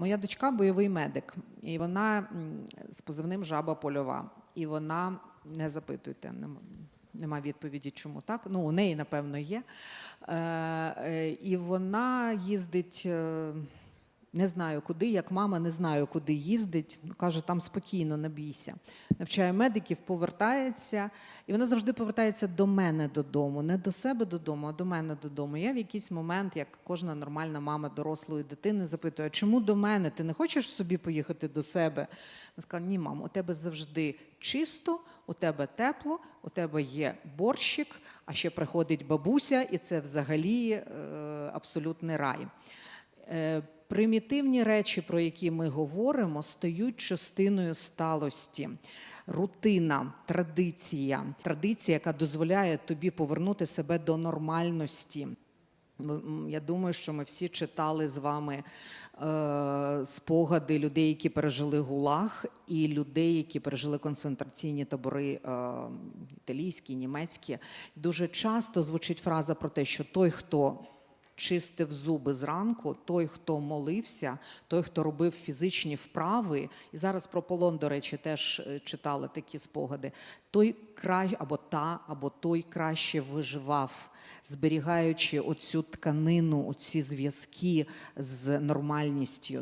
Моя дочка бойовий медик, і вона з позивним жаба польова. І вона не запитуйте, нема відповіді, чому так. Ну, у неї, напевно, є. Е, е, і вона їздить. Не знаю куди, як мама, не знаю, куди їздить. Ну, Каже, там спокійно, не бійся. Навчає медиків, повертається, і вона завжди повертається до мене додому, не до себе додому, а до мене додому. Я в якийсь момент, як кожна нормальна мама дорослої дитини, запитую, а чому до мене? Ти не хочеш собі поїхати до себе? Вона сказала, ні, мам, у тебе завжди чисто, у тебе тепло, у тебе є борщик, а ще приходить бабуся, і це взагалі е, абсолютний рай. Е, Примітивні речі, про які ми говоримо, стають частиною сталості. Рутина, традиція, традиція, яка дозволяє тобі повернути себе до нормальності. Я думаю, що ми всі читали з вами е, спогади людей, які пережили гулаг, і людей, які пережили концентраційні табори е, італійські, німецькі. Дуже часто звучить фраза про те, що той, хто чистив зуби зранку, той, хто молився, той, хто робив фізичні вправи, і зараз про полон, до речі, теж е, читали такі спогади. Той край або та, або той краще виживав, зберігаючи оцю тканину, оці зв'язки з нормальністю.